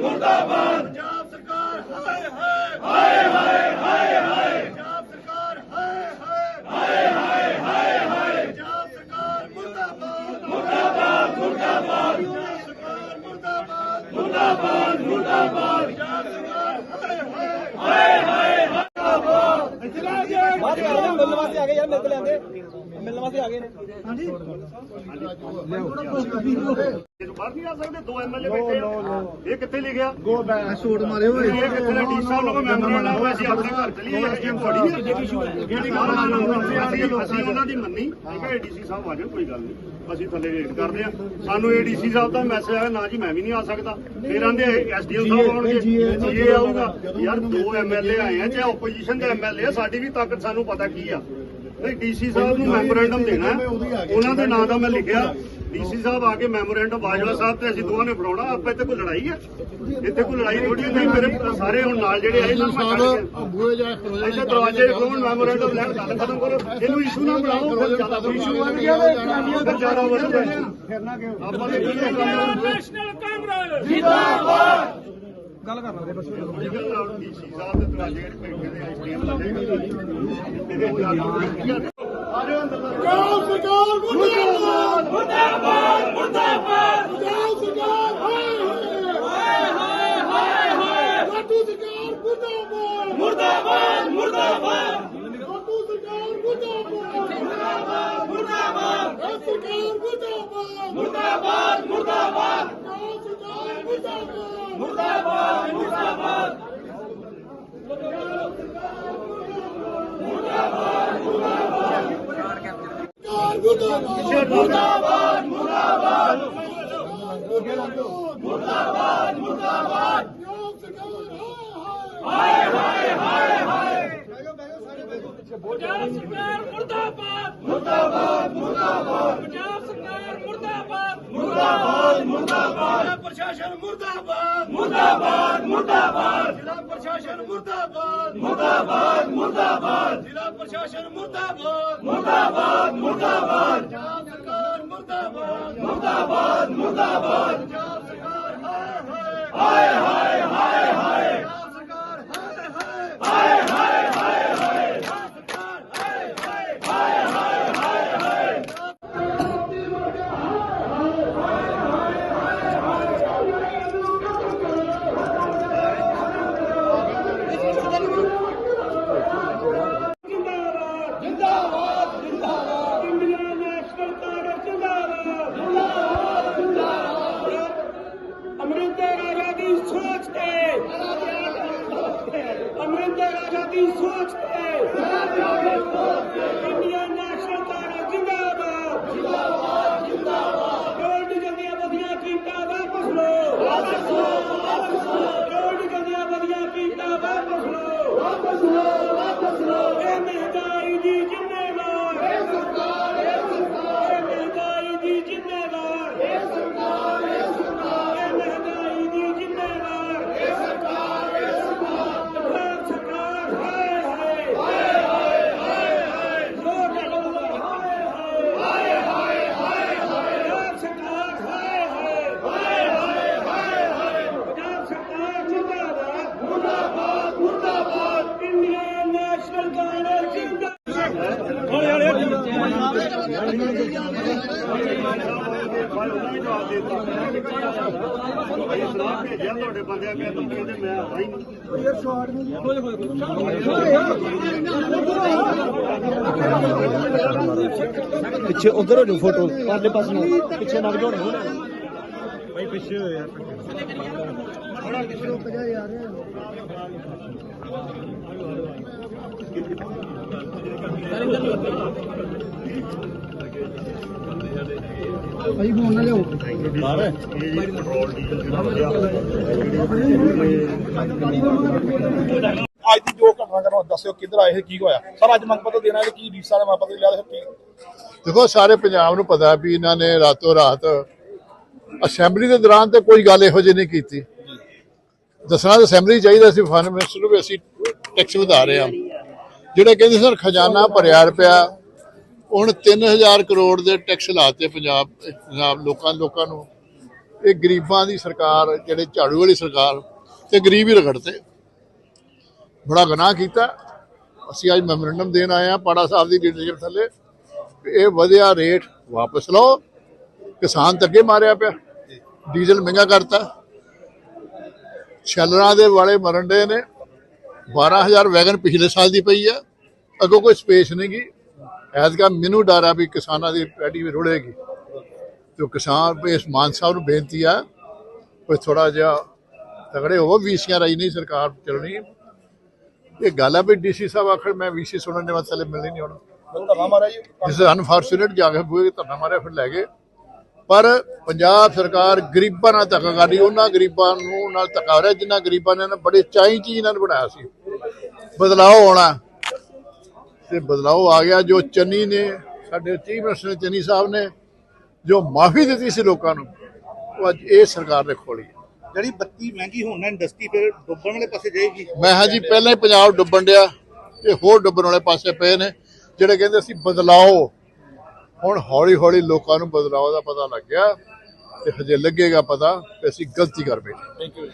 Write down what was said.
ਮੁਰਦਾਬਾਦ ਪੰਜਾਬ ਸਰਕਾਰ ਹਾਏ ਹਾਏ ਹਾਏ ਹਾਏ ਹਾਏ ਪੰਜਾਬ ਸਰਕਾਰ ਹਾਏ ਹਾਏ ਹਾਏ ਹਾਏ ਹਾਏ ਪੰਜਾਬ ਸਰਕਾਰ ਮੁਰਦਾਬਾਦ ਮੁਰਦਾਬਾਦ ਮੁਰਦਾਬਾਦ ਪੰਜਾਬ ਸਰਕਾਰ ਮੁਰਦਾਬਾਦ ਮੁਰਦਾਬਾਦ ਮੁਰਦਾਬਾਦ ਪੰਜਾਬ ਸਰਕਾਰ ਹਾਏ ਹਾਏ ਬਾਅਦ ਵਿੱਚ ਮਿਲਣ ਵਾਸਤੇ ਆ ਗਏ ਨੇ ਬਾਹਰ ਨਹੀਂ ਆ ਸਕਦੇ ਦੋ ਐਮਐਲਏ ਬੈਠੇ ਆ। ਇਹ ਕਿੱਥੇ ਲਿਖਿਆ? ਗੋ ਬੈਕ ਸ਼ੂਟ ਮਾਰੇ ਹੋਏ। ਇਹ ਕਿੱਥੇ ਨੇ ਡੀ ਸਾਹਿਬ ਨੂੰ ਮੈਮੋਰੈਂਡਮ ਹੋਇਆ ਸੀ ਆਪਣੇ ਘਰ ਚਲੀਏ। ਇਹ ਫੜੀ ਹੈ। ਜਿਹੜੀ ਗੱਲ ਅਸੀਂ ਅਸੀਂ ਉਹਨਾਂ ਦੀ ਮੰਨੀ। ਠੀਕ ਹੈ ਏਡੀਸੀ ਸਾਹਿਬ ਆ ਜਾਣ ਕੋਈ ਗੱਲ ਨਹੀਂ। ਅਸੀਂ ਥੱਲੇ ਵੇਟ ਕਰਦੇ ਆ ਸਾਨੂੰ ਏਡੀਸੀ ਸਾਹਿਬ ਦਾ ਮੈਸੇਜ ਆਇਆ ਨਾ ਜੀ ਮੈਂ ਵੀ ਨਹੀਂ ਆ ਸਕਦਾ। ਫਿਰ ਆਂਦੇ ਐਸਡੀਓ ਸਾਹਿਬ ਆਉਣਗੇ। ਜੀਏ ਆਊਗਾ। ਯਾਰ ਦੋ ਐਮਐਲਏ ਆਏ ਆ ਚਾਹੇ ਆਪੋਜੀਸ਼ਨ ਦੇ ਐਮਐਲਏ ਆ ਸਾਡੀ ਵੀ ਤਾਕਤ ਸਾਨੂੰ ਪਤਾ ਕੀ ਆ। ਨਹੀਂ ਡੀਸੀ ਸਾਹਿਬ ਨੂੰ ਮੈਮੋਰੈਂਡਮ ਦੇਣਾ ਹੈ। ਉਹਨਾਂ ਦੇ ਨਾਂ ਦਾ ਮੈਂ ਲਿਖਿਆ। ਡੀਸੀ ਸਾਹਿਬ ਆ ਕੇ ਮੈਮੋਰੈਂਡਮ ਬਾਜਵਾ ਸਾਹਿਬ ਤੇ ਅਸੀਂ ਦੋਵਾਂ ਨੇ ਫੜਾਉਣਾ ਆਪਾਂ ਇੱਥੇ ਕੋਈ ਲੜਾਈ ਹੈ ਇੱਥੇ ਕੋਈ ਲੜਾਈ ਥੋੜੀ ਨਹੀਂ ਮੇਰੇ ਸਾਰੇ ਹੁਣ ਨਾਲ ਜਿਹੜੇ ਆਏ ਨਾ ਕੇ ਬੂਏ ਜਾ ਇੱਥੇ ਦਰਵਾਜ਼ੇ ਖੋਲ੍ਹਣ ਮੈਮੋਰੈਂਡਮ ਲੈਣ ਗੱਲ ਖਤਮ ਕਰੋ। ਇਹਨੂੰ ਇਸ਼ੂ ਨਾ ਬਣਾਓ ਫਿਰ ਜ਼ਿਆਦਾ ਇਸ਼ੂ ਬਣ ਗਿਆ ਤੇ ਇਸਲਾਮੀਆਂ ਦਾ ਜ਼ਿਆਦਾ ਵਧੂਗਾ ਆਪਾਂ ਦੇ ਨੈਸ਼ਨਲ ਕਾਂਗਰਸ ਗੱਲ ਕਰ ਲਾਂਗੇ ਬਸ। ਡੀਸੀ ਸਾਹਿਬ ਦੇ ਦਰਵਾਜ਼ੇ ਜਿਹੜੇ ਬੈਠੇ ਨੇ ਆਈਸਕ੍ਰੀਮ ਲੱਗੇ ਆ ਰਹੇ ਅੰਦਰ ਪੰਜਾਬ ਸਰਕਾਰ ਮੁਰਦਾਬਾਦ ਮੁਰਦਾਬਾਦ ਪੰਜਾਬ ਸਰਕਾਰ ਹਾਏ ਹਾਏ ਹਾਏ ਹਾਏ ਲਾਟੂ ਸਰਕਾਰ ਮੁਰਦਾਬਾਦ ਮੁਰਦਾਬਾਦ ਮੁਰਦਾਬਾਦ ਲਾਟੂ ਸਰਕਾਰ ਮੁਰਦਾਬਾਦ ਮੁਰਦਾਬਾਦ ਮੁਰਦਾਬਾਦ ਇਹ ਸਰਕਾਰ ਮੁਰਦਾਬਾਦ ਮੁਰਦਾਬਾਦ ਮੁਰਦਾਬਾਦ ਪੰਜਾਬ ਸਰਕਾਰ ਮੁਰਦਾਬਾਦ ਮੁਰਦਾਬਾਦ ਮੁਰਦਾਬਾਦ ਸਰਕਾਰ ਮੁਰਦਾਬਾਦ ਮੁਰਦਾਬਾਦ ਮੁਰਦਾਬਾਦ। ਮੁਰਦਾਬਾਦ ਮੁਰਦਾਬਾਦ ਪੰਜਾਬ ਸਰਕਾਰ ਹਾਏ ਹਾਏ ਹਾਏ ਹਾਏ ਪੰਜਾਬ ਸਰਕਾਰ ਮੁਰਦਾਬਾਦ ਮੁਰਦਾਬਾਦ ਮੁਰਦਾਬਾਦ ਪੰਜਾਬ ਸਰਕਾਰ ਮੁਰਦਾਬਾਦ ਮੁਰਦਾਬਾਦ। ਪ੍ਰਸ਼ਾਸਨ ਮੁਰਦਾਬਾਦ। ਮੁਰਦਾਬਾਦ ਮੁਰਦਾਬਾਦ। ਜ਼ਿਲ੍ਹਾ ਪ੍ਰਸ਼ਾਸਨ ਮੁਰਦਾਬਾਦ। ਮੁਰਦਾਬਾਦ ਮੁਰਦਾਬਾਦ। ਜ਼ਿਲ੍ਹਾ ਪ੍ਰਸ਼ਾਸਨ ਮੁਰਦਾਬਾਦ। ਮੁਰਦਾਬਾਦ ਮੁਰਦਾਬਾਦ। ਪੰਜਾਬ ਸਰਕਾਰ ਮੁਰਦਾਬਾਦ। ਮੁਰਦਾਬਾਦ ਮੁਰਦਾਬਾਦ ਪੰਜਾਬ ਸਰਕਾਰ ਹਾਏ ਹਾਏ ਹਾਏ ਹਾਏ ਹਾਏ ਪੰਜਾਬ ਸਰਕਾਰ ਹਾਏ ਹਾਏ ਹਾਏ ਹਾਏ ਹਾਏ ਹਾਏ ਪੰਜਾਬ ਸਰਕਾਰ ਹਾਏ ਹਾਏ ਹਾਏ ਹਾਏ ਹਾਏ ਹਾਏ ਜਿੰਦਾਬਾਦ ਜਿੰਦਾਬਾਦ ਜਿੰਦਾਬਾਦ ਇੰਡੀਅਨ ਨੈਸ਼ਨਲ ਕਾਂਗਰਸ ਜਿੰਦਾਬਾਦ ਜਿੰਦਾਬਾਦ ਜਿੰਦਾਬਾਦ ਅਮਰਿੰਦਰ ਰਾਜਾ ਦੀ ਸੋਚ ਤੇ ਅਮਰਿੰਦਰ ਰਾਜਾ ਦੀ ਸੋਚ ਤੇ ਇੰਡੀਅਨ ਨੈਸ਼ਨਲ ਕਾਂਗਰਸ ਜਿੰਦਾਬਾਦ ਜਿੰਦਾਬਾਦ ਜਿੰਦਾਬਾਦ ਗੋਲਡ ਜੰਦੀਆਂ ਵਧੀਆਂ ਕੀਮਤਾਂ ਵਾਪਸ ਲਓ ਵਾਪਸ ਲਓ ਵਾਪਸ ਲਓ ਗੋਲਡ ਜੰਦੀਆਂ ਵਧੀਆਂ ਕੀਮਤਾਂ ਵਾਪਸ ਲਓ ਵਾਪਸ ਲਓ ਵਾਪਸ ਲਓ ਇਹ ਮਹਿੰਗਾਈ ਦੀ ਜ਼ਿੰਮੇਵਾਰ ਇਹ ਸਰਕਾਰ ਇਹ ਸਰਕਾਰ ਇਹ ਮਹਿੰਗਾਈ ਦੀ ਜ਼ਿੰਮੇਵਾਰ ਇਹ ਸਰਕਾਰ ਇਹ ਸਰਕਾਰ ਇਹ ਮਹਿੰਗਾਈ ਦੀ ਜ਼ਿੰਮੇਵਾਰ ਇਹ ਸਰਕਾਰ ਇਹ ਸਰਕਾਰ ਪੰਜਾਬ ਸਰਕਾਰ ਹਾਏ ਹਾਏ ਹਾਏ ਹਾਏ ਹਾਏ ਹਾਏ ਲੋਕ ਹਾਏ ਹਾਏ ਹਾਏ ਹਾਏ ਹਾਏ ਪੰਜਾਬ ਸਰਕਾਰ ਹਾਏ ਹਾਏ ਹਾਏ ਹਾਏ ਹਾਏ ਹਾਏ ਪੰਜਾਬ ਸਰਕਾਰ ਜਿੰਦਾਬਾਦ ਮੁਰਦਾਬਾਦ ਮੁਰਦਾਬਾਦ ਇੰਡੀਅਨ ਨੈਸ਼ਨਲ ਕਾਂਗਰਸ ਜਿੰਦਾਬਾਦ ਭਾਈ ਸਲਾਹ ਭੇਜਿਆ ਤੁਹਾਡੇ ਬੰਦਿਆਂ ਕਹਿ ਤੁਮ ਕਹਿੰਦੇ ਮੈਂ ਆਇਆ ਹੀ ਨਹੀਂ ਪਿੱਛੇ ਉਧਰ ਹੋ ਜਾਓ ਫੋਟੋ ਪਰਲੇ ਪਾਸੇ ਨੂੰ। ਪਿੱਛੇ ਲੱਗ ਜਾਓ ਭਾਈ ਫੋਨ ਨਾ ਲਿਓ ਇਹ ਜੀ ਪੈਟਰੋਲ ਡੀਜ਼ਲ ਜਿਹੜਾ ਵਧਿਆ ਅੱਜ ਦੀ ਜੋ ਘਟਨਾ ਕਰੋ ਦੱਸਿਓ ਕਿੱਧਰ ਆਏ ਸੀ ਕੀ ਹੋਇਆ? ਸਰ ਅੱਜ ਮੰਗ ਪੱਤਰ ਦੇਣਾ ਹੈ ਕੀ ਡੀਸਾ ਦਾ ਮੰਗ ਪੱਤਰ ਲਿਆ ਕੀ ਦੇਖੋ ਸਾਰੇ ਪੰਜਾਬ ਨੂੰ ਪਤਾ ਵੀ ਇਹਨਾਂ ਨੇ ਰਾਤੋਂ ਰਾਤ ਅਸੈਂਬਲੀ ਦੇ ਦੌਰਾਨ ਤੇ ਕੋਈ ਗੱਲ ਇਹੋ ਜਿਹੀ ਨਹੀਂ ਕੀਤੀ। ਦੱਸਣਾ ਤਾਂ ਅਸੈਂਬਲੀ ਚਾਹੀਦਾ ਸੀ ਫਾਈਨੈਂਸ ਮਿਨਿਸਟਰ ਨੂੰ ਵੀ ਅਸੀਂ ਟੈਕਸ ਵਧਾ ਰਹੇ ਹਾਂ। ਜਿਹੜੇ ਕਹਿੰਦੇ ਸਰ ਖਜ਼ਾਨਾ ਭਰਿਆ ਰੁਪਿਆ ਹੁਣ 3000 ਕਰੋੜ ਦੇ ਟੈਕਸ ਲਾਤੇ ਪੰਜਾਬ ਪੰਜਾਬ ਲੋਕਾਂ ਲੋਕਾਂ ਨੂੰ। ਇਹ ਗਰੀਬਾਂ ਦੀ ਸਰਕਾਰ, ਜਿਹੜੇ ਝਾੜੂ ਵਾਲੀ ਸਰਕਾਰ, ਤੇ ਗਰੀਬ ਹੀ ਰਗੜਤੇ। ਬੜਾ ਗੁਨਾਹ ਕੀਤਾ। ਅਸੀਂ ਅੱਜ ਮੈਮੋਰੰਡਮ ਦੇਣ ਆਏ ਆ ਪਾੜਾ ਸਾਹਿਬ ਦੀ ਲੀਡਰਸ਼ਿਪ ਥੱਲੇ ਵੀ ਇਹ ਵਧਿਆ ਰੇਟ ਵਾਪਸ ਲਓ। ਕਿਸਾਨ ਤਾਂ ਅੱਗੇ ਮਾਰਿਆ ਪਿਆ। ਡੀਜ਼ਲ ਮਹਿੰਗਾ ਕਰਤਾ। ਛਲਰਾਂ ਦੇ ਵਾਲੇ ਮਰਨ ਦੇ ਨੇ। 12000 ਵੈਗਨ ਪਿਛਲੇ ਸਾਲ ਦੀ ਪਈ ਆ। ਅੱਗੋਂ ਕੋਈ ਸਪੇਸ ਨਹੀਂ ਗੀ। ਐਤਕਾ ਮੈਨੂੰ ਡਰ ਆ ਵੀ ਕਿਸਾਨਾਂ ਦੀ ਪੈਡੀ ਵੀ ਰੁੜੇਗੀ ਤੇ ਕਿਸਾਨ ਇਸ ਮਾਨ ਸਾਹਿਬ ਨੂੰ ਬੇਨਤੀ ਆ ਕੋਈ ਥੋੜਾ ਜਿਹਾ ਤਗੜੇ ਹੋਵੋ ਵੀਸੀਆਂ ਰਾਈ ਨਹੀਂ ਸਰਕਾਰ ਚੱਲਣੀ। ਇਹ ਗੱਲ ਆ ਵੀ ਡੀਸੀ ਸਾਹਿਬ ਆਖਰ ਮੈਂ ਵੀਸੀ ਸੁਣਨ ਦੇ ਮਸਲੇ ਮਿਲਣੀ ਨਹੀਂ ਹੁਣ। ਮੈਂ ਧਰਨਾ ਮਾਰਿਆ ਜੀ। ਜਿਸ ਅਨਫੋਰਚੂਨੇਟ ਜਾ ਕੇ ਤੇ ਧਰਨਾ ਮਾਰਿਆ ਫਿਰ ਲੈ ਗਏ। ਪਰ ਪੰਜਾਬ ਸਰਕਾਰ ਗਰੀਬਾਂ ਨਾਲ ਧੱਕਾ ਕਰਦੀ ਉਹਨਾਂ ਗਰੀਬਾਂ ਨੂੰ ਨਾਲ ਧੱਕਾ ਹੋ ਰਿਹਾ ਜਿਨ੍ਹਾਂ ਗਰੀਬਾਂ ਨੇ ਬੜੇ ਚਾਈ ਚੀਜ਼ ਇਹਨਾਂ ਨੇ ਬਣਾਇਆ ਸੀ। ਬਦਲਾਅ ਆਉਣਾ ਤੇ ਬਦਲਾਅ ਆ ਗਿਆ ਜੋ ਚੰਨੀ ਨੇ ਸਾਡੇ ਚੀਫ ਮਿਨਿਸਟਰ ਚੰਨੀ ਸਾਹਿਬ ਨੇ ਜੋ ਮਾਫੀ ਦਿੱਤੀ ਸੀ ਲੋਕਾਂ ਨੂੰ ਉਹ ਅੱਜ ਇਹ ਸਰਕਾਰ ਨੇ ਖੋਲੀ ਜਿਹੜੀ ਬੱਤੀ ਮਹਿੰਗੀ ਹੋਣ ਨਾਲ ਇੰਡਸਟਰੀ ਫਿਰ ਡੁੱਬਣ ਵਾਲੇ ਪਾਸੇ ਜਾਏਗੀ। ਮੈਂ ਹਾਂ ਜੀ ਪਹਿਲਾਂ ਹੀ ਪੰਜਾਬ ਡੁੱਬਣ ਡਿਆ ਇਹ ਹੋਰ ਡੁੱਬਣ ਵਾਲੇ ਪਾਸੇ ਪਏ ਨੇ ਜਿਹੜੇ ਕਹਿੰਦੇ ਸੀ ਬਦਲਾਓ ਹੁਣ ਹੌਲੀ ਹੌਲੀ ਲੋਕਾਂ ਨੂੰ ਬਦਲਾਅ ਦਾ ਪਤਾ ਲੱਗ ਗਿਆ ਤੇ ਹਜੇ ਲੱਗੇਗਾ ਪਤਾ ਕਿ ਅਸੀਂ ਗਲਤੀ ਕਰ ਬੈਠੇ ਥੈਂਕ ਯੂ